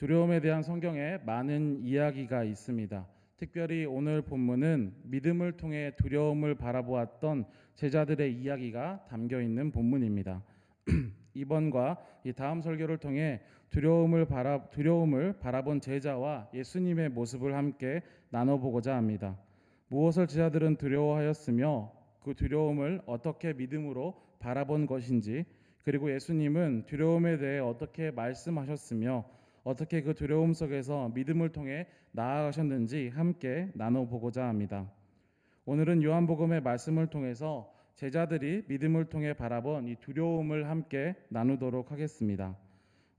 두려움에 대한 성경에 많은 이야기가 있습니다. 특별히 오늘 본문은 믿음을 통해 두려움을 바라보았던 제자들의 이야기가 담겨 있는 본문입니다. 이번과 이 다음 설교를 통해 두려움을 바라 두려움을 바라본 제자와 예수님의 모습을 함께 나눠보고자 합니다. 무엇을 제자들은 두려워하였으며 그 두려움을 어떻게 믿음으로 바라본 것인지 그리고 예수님은 두려움에 대해 어떻게 말씀하셨으며 어떻게 그 두려움 속에서 믿음을 통해 나아가셨는지 함께 나눠보고자 합니다. 오늘은 요한복음의 말씀을 통해서 제자들이 믿음을 통해 바라본 이 두려움을 함께 나누도록 하겠습니다.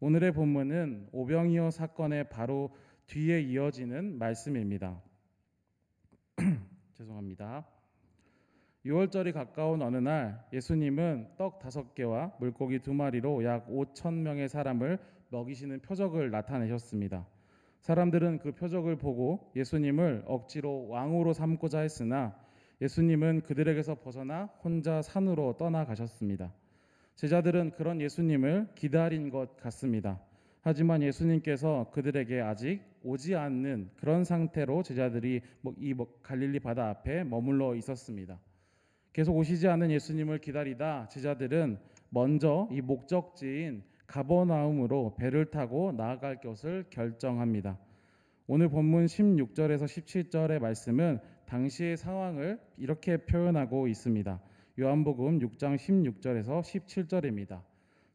오늘의 본문은 오병이어 사건의 바로 뒤에 이어지는 말씀입니다. 죄송합니다. 6월절이 가까운 어느 날 예수님은 떡 다섯 개와 물고기 두 마리로 약 5천 명의 사람을 먹이시는 표적을 나타내셨습니다. 사람들은 그 표적을 보고 예수님을 억지로 왕으로 삼고자 했으나 예수님은 그들에게서 벗어나 혼자 산으로 떠나가셨습니다. 제자들은 그런 예수님을 기다린 것 같습니다. 하지만 예수님께서 그들에게 아직 오지 않는 그런 상태로 제자들이 뭐이 갈릴리 바다 앞에 머물러 있었습니다. 계속 오시지 않는 예수님을 기다리다 제자들은 먼저 이 목적지인 가버나움으로 배를 타고 나아갈 것을 결정합니다. 오늘 본문 16절에서 17절의 말씀은 당시의 상황을 이렇게 표현하고 있습니다. 요한복음 6장 16절에서 17절입니다.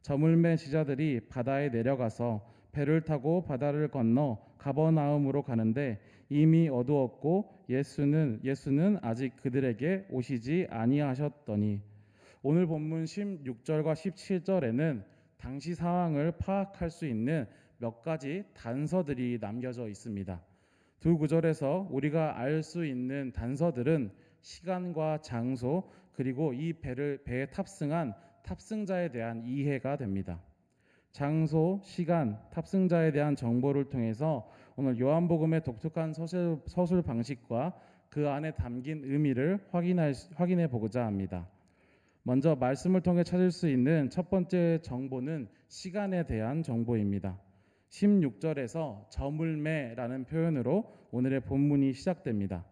저물매 지자들이 바다에 내려가서 배를 타고 바다를 건너 가버나움으로 가는데 이미 어두웠고 예수는 예수는 아직 그들에게 오시지 아니하셨더니 오늘 본문 16절과 17절에는 당시 상황을 파악할 수 있는 몇 가지 단서들이 남겨져 있습니다. 두 구절에서 우리가 알 수 있는 단서들은 시간과 장소 그리고 이 배를 배에 탑승한 탑승자에 대한 이해가 됩니다. 장소, 시간, 탑승자에 대한 정보를 통해서 오늘 요한복음의 독특한 서술, 서술 방식과 그 안에 담긴 의미를 확인할, 확인해 보고자 합니다. 먼저 말씀을 통해 찾을 수 있는 첫 번째 정보는 시간에 대한 정보입니다. 16절에서 저물매라는 표현으로 오늘의 본문이 시작됩니다.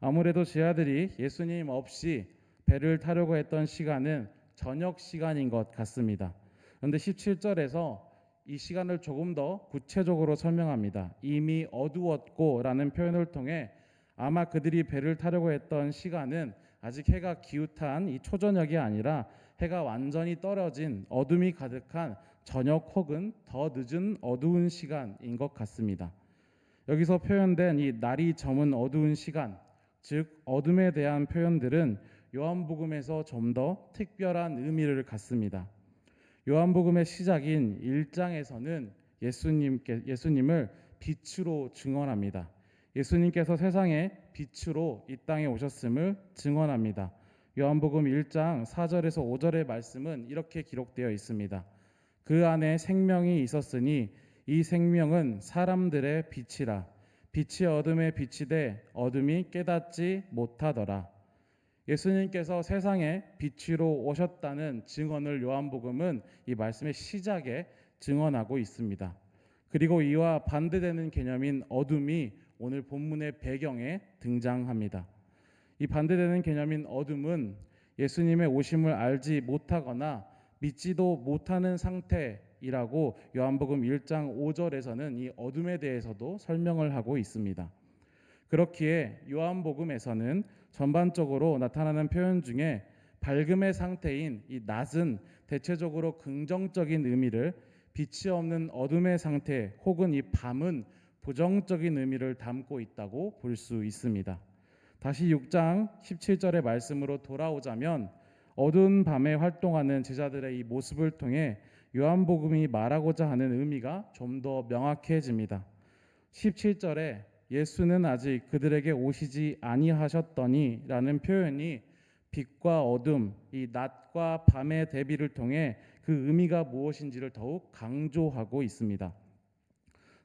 아무래도 제 아들이 예수님 없이 배를 타려고 했던 시간은 저녁 시간인 것 같습니다. 그런데 17절에서 이 시간을 조금 더 구체적으로 설명합니다. 이미 어두웠고라는 표현을 통해 아마 그들이 배를 타려고 했던 시간은 아직 해가 기웃한 이 초저녁이 아니라 해가 완전히 떨어진 어둠이 가득한 저녁 혹은 더 늦은 어두운 시간인 것 같습니다. 여기서 표현된 이 날이 저문 어두운 시간, 즉 어둠에 대한 표현들은 요한복음에서 좀 더 특별한 의미를 갖습니다. 요한복음의 시작인 1장에서는 예수님께 예수님을 빛으로 증언합니다. 예수님께서 세상에 빛으로 이 땅에 오셨음을 증언합니다. 요한복음 1장 4절에서 5절의 말씀은 이렇게 기록되어 있습니다. 그 안에 생명이 있었으니 이 생명은 사람들의 빛이라 빛이 어둠에 비치되 어둠이 깨닫지 못하더라. 예수님께서 세상에 빛으로 오셨다는 증언을 요한복음은 이 말씀의 시작에 증언하고 있습니다. 그리고 이와 반대되는 개념인 어둠이 오늘 본문의 배경에 등장합니다. 이 반대되는 개념인 어둠은 예수님의 오심을 알지 못하거나 믿지도 못하는 상태이라고 요한복음 1장 5절에서는 이 어둠에 대해서도 설명을 하고 있습니다. 그렇기에 요한복음에서는 전반적으로 나타나는 표현 중에 밝음의 상태인 이 낮은 대체적으로 긍정적인 의미를 빛이 없는 어둠의 상태 혹은 이 밤은 부정적인 의미를 담고 있다고 볼 수 있습니다. 다시 6장 17절의 말씀으로 돌아오자면 어두운 밤에 활동하는 제자들의 이 모습을 통해 요한복음이 말하고자 하는 의미가 좀 더 명확해집니다. 17절에 예수는 아직 그들에게 오시지 아니하셨더니라는 표현이 빛과 어둠, 이 낮과 밤의 대비를 통해 그 의미가 무엇인지를 더욱 강조하고 있습니다.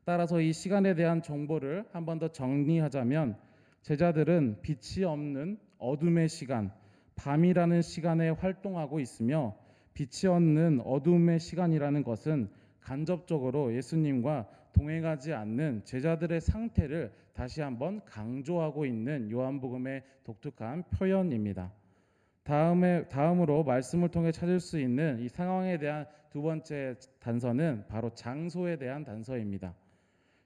따라서 이 시간에 대한 정보를 한 번 더 정리하자면 제자들은 빛이 없는 어둠의 시간, 밤이라는 시간에 활동하고 있으며 빛이 없는 어둠의 시간이라는 것은 간접적으로 예수님과 동행하지 않는 제자들의 상태를 다시 한번 강조하고 있는 요한복음의 독특한 표현입니다. 다음에 다음으로 말씀을 통해 찾을 수 있는 이 상황에 대한 두 번째 단서는 바로 장소에 대한 단서입니다.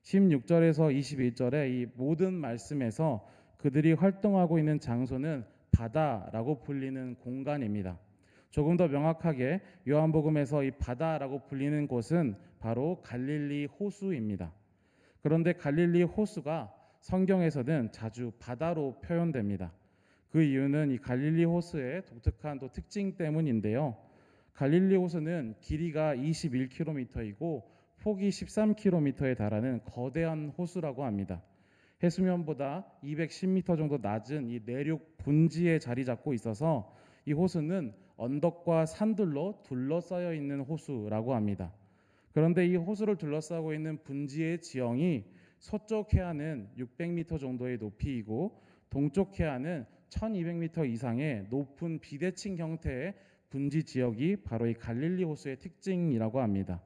16절에서 21절의 이 모든 말씀에서 그들이 활동하고 있는 장소는 바다라고 불리는 공간입니다. 조금 더 명확하게 요한복음에서 이 바다라고 불리는 곳은 바로 갈릴리 호수입니다. 그런데 갈릴리 호수가 성경에서는 자주 바다로 표현됩니다. 그 이유는 이 갈릴리 호수의 독특한 또 특징 때문인데요. 갈릴리 호수는 길이가 21km이고 폭이 13km에 달하는 거대한 호수라고 합니다. 해수면보다 210m 정도 낮은 이 내륙 분지에 자리 잡고 있어서 이 호수는 언덕과 산들로 둘러싸여 있는 호수라고 합니다. 그런데 이 호수를 둘러싸고 있는 분지의 지형이 서쪽 해안은 600m 정도의 높이이고 동쪽 해안은 1200m 이상의 높은 비대칭 형태의 분지 지역이 바로 이 갈릴리 호수의 특징이라고 합니다.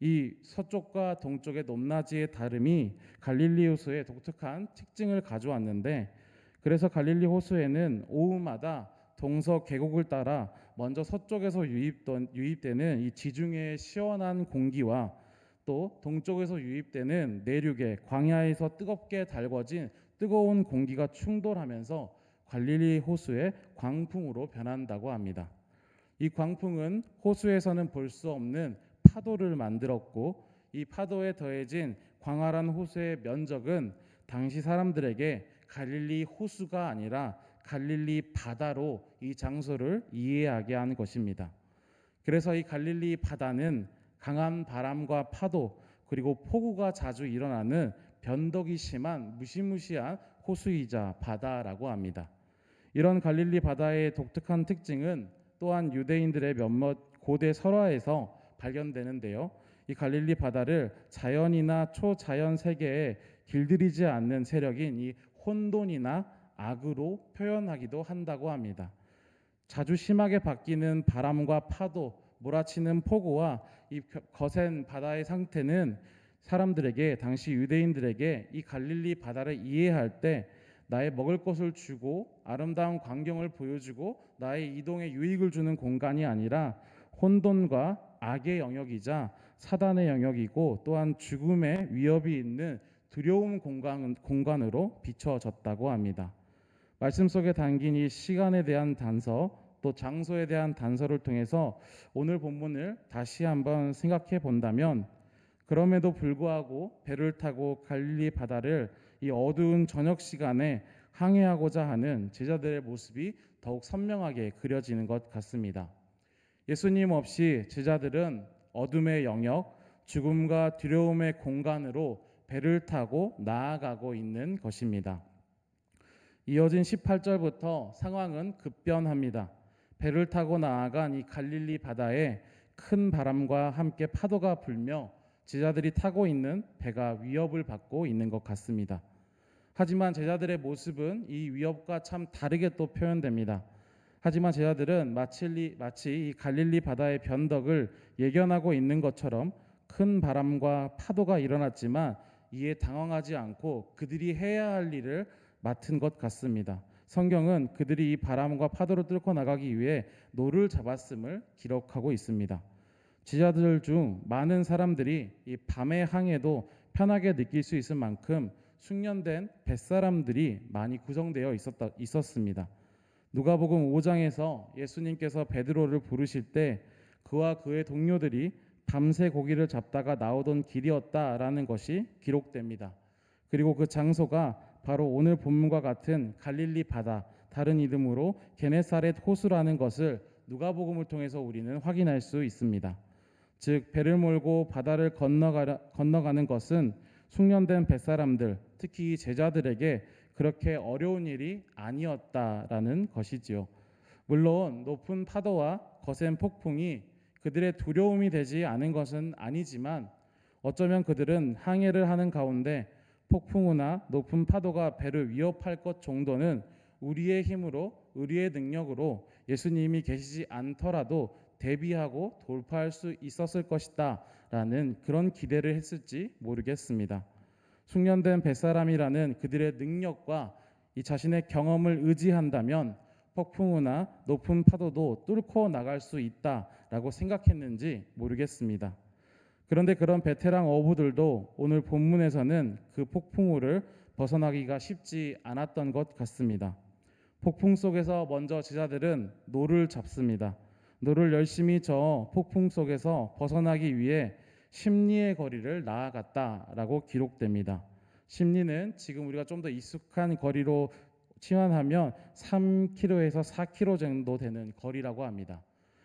이 서쪽과 동쪽의 높낮이의 다름이 갈릴리 호수의 독특한 특징을 가져왔는데 그래서 갈릴리 호수에는 오후마다 동서 계곡을 따라 먼저 서쪽에서 유입된, 유입되는 이 지중해의 시원한 공기와 또 동쪽에서 유입되는 내륙의 광야에서 뜨겁게 달궈진 뜨거운 공기가 충돌하면서 갈릴리 호수의 광풍으로 변한다고 합니다. 이 광풍은 호수에서는 볼 수 없는 파도를 만들었고 이 파도에 더해진 광활한 호수의 면적은 당시 사람들에게 갈릴리 호수가 아니라 갈릴리 바다로 이 장소를 이해하게 한 것입니다. 그래서 이 갈릴리 바다는 강한 바람과 파도 그리고 폭우가 자주 일어나는 변덕이 심한 무시무시한 호수이자 바다라고 합니다. 이런 갈릴리 바다의 독특한 특징은 또한 유대인들의 몇몇 고대 설화에서 발견되는데요. 이 갈릴리 바다를 자연이나 초자연 세계에 길들이지 않는 세력인 이 혼돈이나 악으로 표현하기도 한다고 합니다. 자주 심하게 바뀌는 바람과 파도, 몰아치는 폭우와 이 거센 바다의 상태는 사람들에게 당시 유대인들에게 이 갈릴리 바다를 이해할 때 나의 먹을 것을 주고 아름다운 광경을 보여주고 나의 이동에 유익을 주는 공간이 아니라 혼돈과 악의 영역이자 사단의 영역이고 또한 죽음의 위협이 있는 두려움 공간, 공간으로 비춰졌다고 합니다. 말씀 속에 담긴 이 시간에 대한 단서 또 장소에 대한 단서를 통해서 오늘 본문을 다시 한번 생각해 본다면 그럼에도 불구하고 배를 타고 갈릴리 바다를 이 어두운 저녁 시간에 항해하고자 하는 제자들의 모습이 더욱 선명하게 그려지는 것 같습니다. 예수님 없이 제자들은 어둠의 영역, 죽음과 두려움의 공간으로 배를 타고 나아가고 있는 것입니다. 이어진 18절부터 상황은 급변합니다. 배를 타고 나아간 이 갈릴리 바다에 큰 바람과 함께 파도가 불며 제자들이 타고 있는 배가 위협을 받고 있는 것 같습니다. 하지만 제자들의 모습은 이 위협과 참 다르게 또 표현됩니다. 하지만 제자들은 마치, 마치 이 갈릴리 바다의 변덕을 예견하고 있는 것처럼 큰 바람과 파도가 일어났지만 이에 당황하지 않고 그들이 해야 할 일을 맡은 것 같습니다. 성경은 그들이 이 바람과 파도를 뚫고 나가기 위해 노를 잡았음을 기록하고 있습니다. 지자들 중 많은 사람들이 이 밤의 항해도 편하게 느낄 수 있을 만큼 숙련된 뱃사람들이 많이 구성되어 있었다, 있었습니다. 누가복음 5장에서 예수님께서 베드로를 부르실 때 그와 그의 동료들이 밤새 고기를 잡다가 나오던 길이었다라는 것이 기록됩니다. 그리고 그 장소가 바로 오늘 본문과 같은 갈릴리 바다, 다른 이름으로 게네사렛 호수라는 것을 누가복음을 통해서 우리는 확인할 수 있습니다. 즉 배를 몰고 바다를 건너가, 건너가는 것은 숙련된 뱃사람들, 특히 제자들에게 그렇게 어려운 일이 아니었다라는 것이지요. 물론 높은 파도와 거센 폭풍이 그들의 두려움이 되지 않은 것은 아니지만 어쩌면 그들은 항해를 하는 가운데 폭풍우나 높은 파도가 배를 위협할 것 정도는 우리의 힘으로 우리의 능력으로 예수님이 계시지 않더라도 대비하고 돌파할 수 있었을 것이다 라는 그런 기대를 했을지 모르겠습니다. 숙련된 뱃사람이라는 그들의 능력과 이 자신의 경험을 의지한다면 폭풍우나 높은 파도도 뚫고 나갈 수 있다라고 생각했는지 모르겠습니다. 그런데 그런 베테랑 어부들도 오늘 본문에서는 그 폭풍우를 벗어나기가 쉽지 않았던 것 같습니다. 폭풍 속에서 먼저 제자들은 노를 잡습니다. 노를 열심히 저어 폭풍 속에서 벗어나기 위해 심리의 거리를 나아갔다라고 기록됩니다. 심리는 지금 우리가 좀 더 익숙한 거리로 치환하면 3km에서 4km 정도 되는 거리라고 합니다.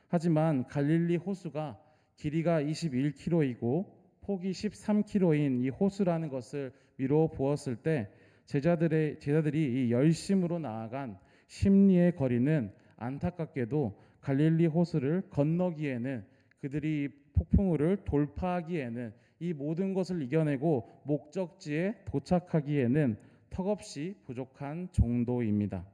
하지만 갈릴리 호수가 길이가 21km이고 폭이 13km인 이 호수라는 것을 미루어 보았을 때 제자들의 제자들이 이 열심으로 나아간 심리의 거리는 안타깝게도 갈릴리 호수를 건너기에는 그들이 폭풍우를 돌파하기에는 이 모든 것을 이겨내고 목적지에 도착하기에는 턱없이 부족한 정도입니다.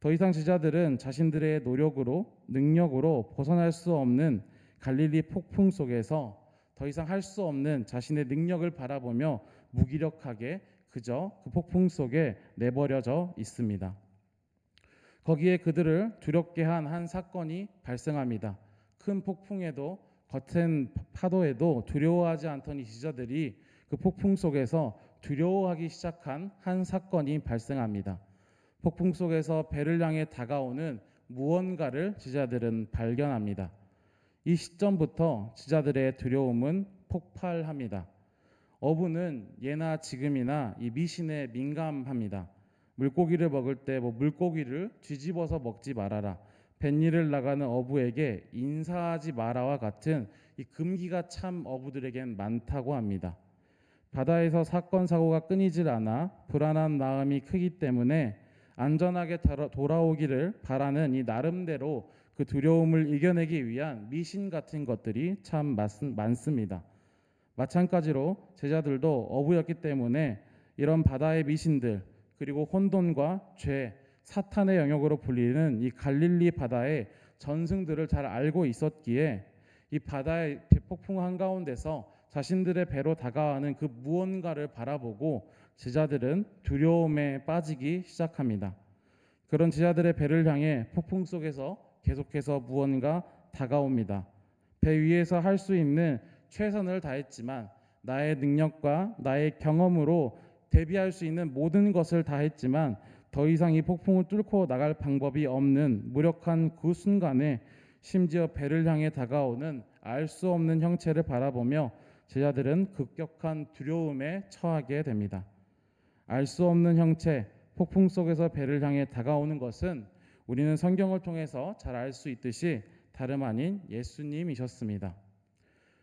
더 이상 제자들은 자신들의 노력으로 능력으로 벗어날 수 없는 갈릴리 폭풍 속에서 더 이상 할 수 없는 자신의 능력을 바라보며 무기력하게 그저 그 폭풍 속에 내버려져 있습니다. 거기에 그들을 두렵게 한 한 사건이 발생합니다. 큰 폭풍에도 거센 파도에도 두려워하지 않던 이 지자들이 그 폭풍 속에서 두려워하기 시작한 한 사건이 발생합니다. 폭풍 속에서 배를 향해 다가오는 무언가를 지자들은 발견합니다. 이 시점부터 지자들의 두려움은 폭발합니다. 어부는 예나 지금이나 이 미신에 민감합니다. 물고기를 먹을 때 뭐 물고기를 뒤집어서 먹지 말아라. 뱃일을 나가는 어부에게 인사하지 마라와 같은 이 금기가 참 어부들에겐 많다고 합니다. 바다에서 사건 사고가 끊이질 않아 불안한 마음이 크기 때문에 안전하게 돌아오기를 바라는 이 나름대로 그 두려움을 이겨내기 위한 미신 같은 것들이 참 많습니다. 마찬가지로 제자들도 어부였기 때문에 이런 바다의 미신들 그리고 혼돈과 죄, 사탄의 영역으로 불리는 이 갈릴리 바다의 전승들을 잘 알고 있었기에 이 바다의 폭풍 한가운데서 자신들의 배로 다가가는 그 무언가를 바라보고 제자들은 두려움에 빠지기 시작합니다. 그런 제자들의 배를 향해 폭풍 속에서 계속해서 무언가 다가옵니다. 배 위에서 할 수 있는 최선을 다했지만 나의 능력과 나의 경험으로 대비할 수 있는 모든 것을 다했지만 더 이상 이 폭풍을 뚫고 나갈 방법이 없는 무력한 그 순간에 심지어 배를 향해 다가오는 알 수 없는 형체를 바라보며 제자들은 급격한 두려움에 처하게 됩니다. 알 수 없는 형체, 폭풍 속에서 배를 향해 다가오는 것은 우리는 성경을 통해서 잘 알 수 있듯이 다름 아닌 예수님이셨습니다.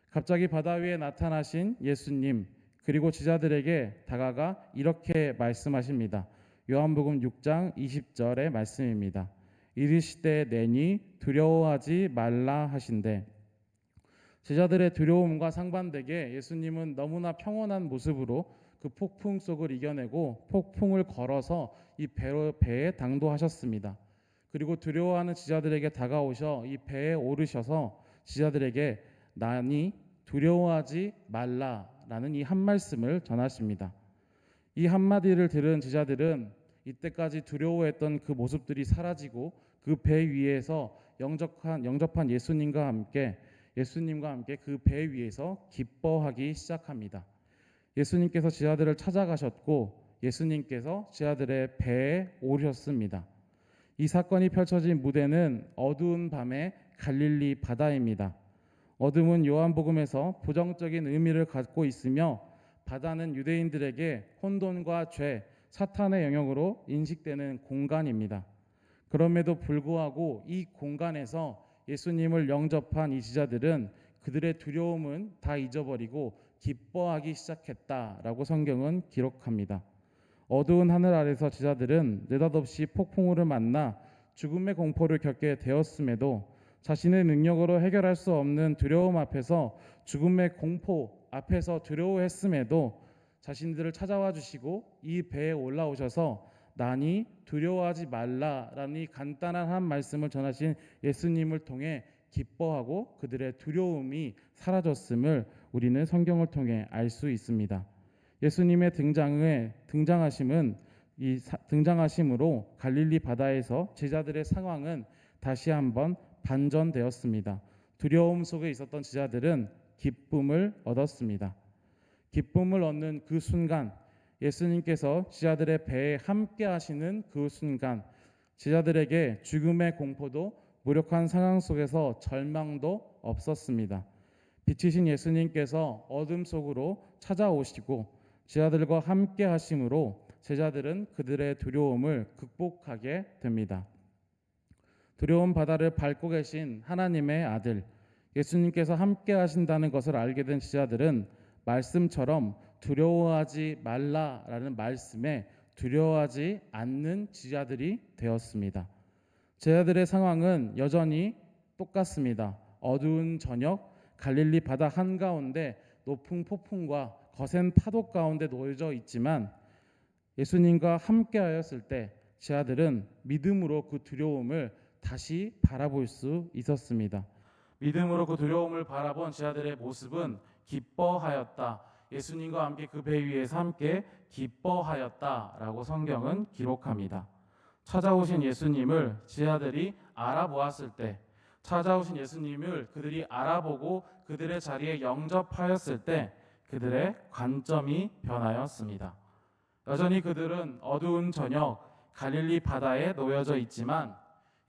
갑자기 바다 위에 나타나신 예수님, 그리고 제자들에게 다가가 이렇게 말씀하십니다. 요한복음 6장 20절의 말씀입니다. 이르시되 내니 두려워하지 말라 하신대 제자들의 두려움과 상반되게 예수님은 너무나 평온한 모습으로 그 폭풍 속을 이겨내고 폭풍을 걸어서 이 배로 배에 당도하셨습니다. 그리고 두려워하는 지자들에게 다가오셔 이 배에 오르셔서 지자들에게 나니 두려워하지 말라라는 이 한 말씀을 전하십니다. 이 한마디를 들은 지자들은 이때까지 두려워했던 그 모습들이 사라지고 그 배 위에서 영접한 영접한 예수님과 함께 예수님과 함께 그 배 위에서 기뻐하기 시작합니다. 예수님께서 제자들을 찾아가셨고 예수님께서 제자들의 배에 오르셨습니다. 이 사건이 펼쳐진 무대는 어두운 밤의 갈릴리 바다입니다. 어둠은 요한복음에서 부정적인 의미를 갖고 있으며 바다는 유대인들에게 혼돈과 죄, 사탄의 영역으로 인식되는 공간입니다. 그럼에도 불구하고 이 공간에서 예수님을 영접한 이 지자들은 그들의 두려움은 다 잊어버리고 기뻐하기 시작했다라고 성경은 기록합니다. 어두운 하늘 아래서 제자들은 느닷없이 폭풍우를 만나 죽음의 공포를 겪게 되었음에도 자신의 능력으로 해결할 수 없는 두려움 앞에서 죽음의 공포 앞에서 두려워했음에도 자신들을 찾아와 주시고 이 배에 올라오셔서 나니 두려워하지 말라라는 이 간단한 한 말씀을 전하신 예수님을 통해 기뻐하고 그들의 두려움이 사라졌음을 우리는 성경을 통해 알 수 있습니다. 예수님의 등장에 등장하심은 이 사- 등장하심으로 갈릴리 바다에서 제자들의 상황은 다시 한번 반전되었습니다. 두려움 속에 있었던 제자들은 기쁨을 얻었습니다. 기쁨을 얻는 그 순간 예수님께서 제자들의 배에 함께 하시는 그 순간 제자들에게 죽음의 공포도 무력한 상황 속에서 절망도 없었습니다. 빛이신 예수님께서 어둠 속으로 찾아오시고 제자들과 함께 하심으로 제자들은 그들의 두려움을 극복하게 됩니다. 두려운 바다를 밟고 계신 하나님의 아들 예수님께서 함께 하신다는 것을 알게 된 제자들은 말씀처럼 두려워하지 말라라는 말씀에 두려워하지 않는 제자들이 되었습니다. 제자들의 상황은 여전히 똑같습니다. 어두운 저녁 갈릴리 바다 한가운데 높은 폭풍과 거센 파도 가운데 놓여져 있지만 예수님과 함께 하였을 때 제자들은 믿음으로 그 두려움을 다시 바라볼 수 있었습니다. 믿음으로 그 두려움을 바라본 제자들의 모습은 기뻐하였다. 예수님과 함께 그 배 위에서 함께 기뻐하였다라고 성경은 기록합니다. 찾아오신 예수님을 제자들이 알아보았을 때 찾아오신 예수님을 그들이 알아보고 그들의 자리에 영접하였을 때 그들의 관점이 변하였습니다. 여전히 그들은 어두운 저녁 갈릴리 바다에 놓여져 있지만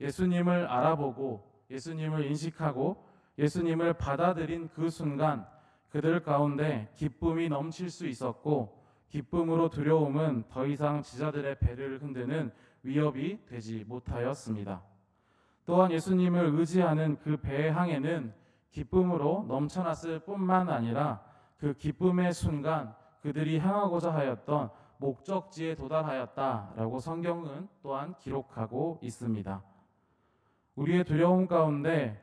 예수님을 알아보고 예수님을 인식하고 예수님을 받아들인 그 순간 그들 가운데 기쁨이 넘칠 수 있었고 기쁨으로 두려움은 더 이상 지자들의 배를 흔드는 위협이 되지 못하였습니다. 또한 예수님을 의지하는 그 배의 항해는 기쁨으로 넘쳐났을 뿐만 아니라 그 기쁨의 순간 그들이 향하고자 하였던 목적지에 도달하였다라고 성경은 또한 기록하고 있습니다. 우리의 두려움 가운데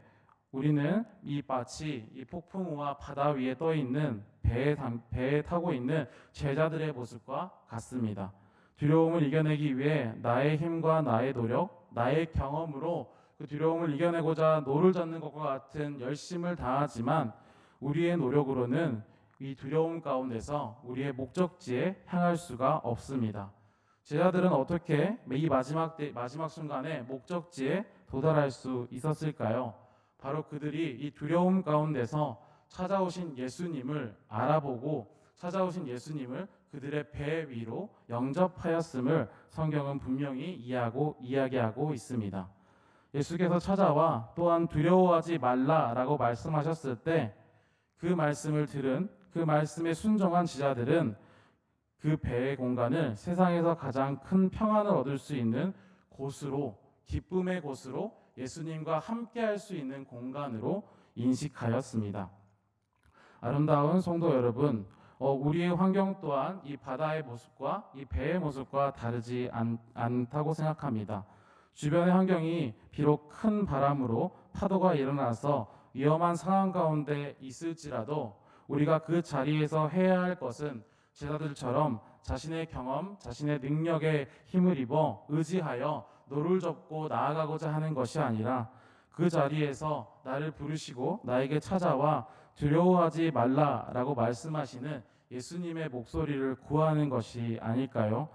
우리는 이 마치 이 폭풍우와 바다 위에 떠 있는 배에, 담- 배에 타고 있는 제자들의 모습과 같습니다. 두려움을 이겨내기 위해 나의 힘과 나의 노력, 나의 경험으로 그 두려움을 이겨내고자 노를 젓는 것과 같은 열심을 다하지만 우리의 노력으로는 이 두려움 가운데서 우리의 목적지에 향할 수가 없습니다. 제자들은 어떻게 이 마지막 때, 마지막 순간에 목적지에 도달할 수 있었을까요? 바로 그들이 이 두려움 가운데서 찾아오신 예수님을 알아보고 찾아오신 예수님을 그들의 배 위로 영접하였음을 성경은 분명히 이해하고 이야기하고 있습니다. 예수께서 찾아와 또한 두려워하지 말라라고 말씀하셨을 때 그 말씀을 들은 그 말씀에 순종한 지자들은 그 배의 공간을 세상에서 가장 큰 평안을 얻을 수 있는 곳으로 기쁨의 곳으로 예수님과 함께 할 수 있는 공간으로 인식하였습니다. 아름다운 성도 여러분, 어, 우리의 환경 또한 이 바다의 모습과 이 배의 모습과 다르지 않, 않다고 생각합니다. 주변의 환경이 비록 큰 바람으로 파도가 일어나서 위험한 상황 가운데 있을지라도 우리가 그 자리에서 해야 할 것은 제자들처럼 자신의 경험, 자신의 능력에 힘을 입어 의지하여 노를 젓고 나아가고자 하는 것이 아니라 그 자리에서 나를 부르시고 나에게 찾아와 두려워하지 말라라고 말씀하시는 예수님의 목소리를 구하는 것이 아닐까요?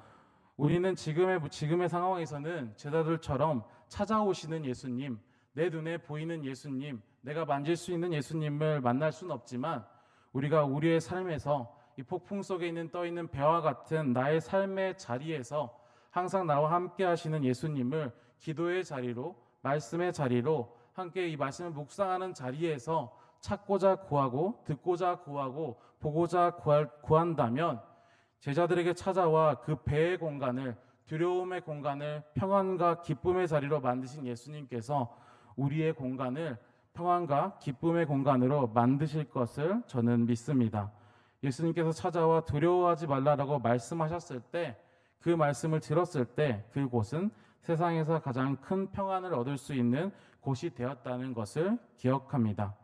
우리는 지금의 지금의 상황에서는 제자들처럼 찾아오시는 예수님, 내 눈에 보이는 예수님, 내가 만질 수 있는 예수님을 만날 수는 없지만 우리가 우리의 삶에서 이 폭풍 속에 있는 떠 있는 배와 같은 나의 삶의 자리에서 항상 나와 함께 하시는 예수님을 기도의 자리로 말씀의 자리로 함께 이 말씀을 묵상하는 자리에서 찾고자 구하고 듣고자 구하고 보고자 구할, 구한다면 제자들에게 찾아와 그 배의 공간을 두려움의 공간을 평안과 기쁨의 자리로 만드신 예수님께서 우리의 공간을 평안과 기쁨의 공간으로 만드실 것을 저는 믿습니다. 예수님께서 찾아와 두려워하지 말라라고 말씀하셨을 때 그 말씀을 들었을 때 그곳은 세상에서 가장 큰 평안을 얻을 수 있는 곳이 되었다는 것을 기억합니다.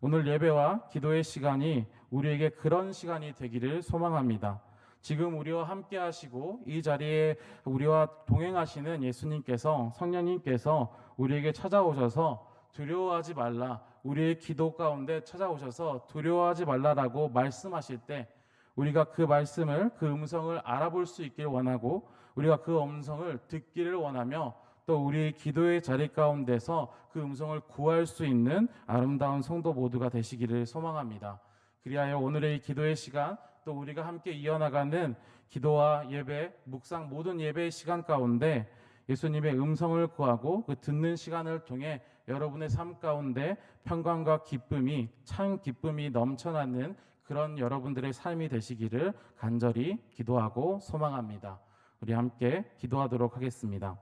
오늘 예배와 기도의 시간이 우리에게 그런 시간이 되기를 소망합니다. 지금 우리와 함께 하시고 이 자리에 우리와 동행하시는 예수님께서 성령님께서 우리에게 찾아오셔서 두려워하지 말라. 우리의 기도 가운데 찾아오셔서 두려워하지 말라라고 말씀하실 때 우리가 그 말씀을 그 음성을 알아볼 수 있길 원하고 우리가 그 음성을 듣기를 원하며 또 우리 기도의 자리 가운데서 그 음성을 구할 수 있는 아름다운 성도 모두가 되시기를 소망합니다. 그리하여 오늘의 이 기도의 시간 또 우리가 함께 이어나가는 기도와 예배, 묵상 모든 예배의 시간 가운데 예수님의 음성을 구하고 그 듣는 시간을 통해 여러분의 삶 가운데 평강과 기쁨이 참 기쁨이 넘쳐나는 그런 여러분들의 삶이 되시기를 간절히 기도하고 소망합니다. 우리 함께 기도하도록 하겠습니다.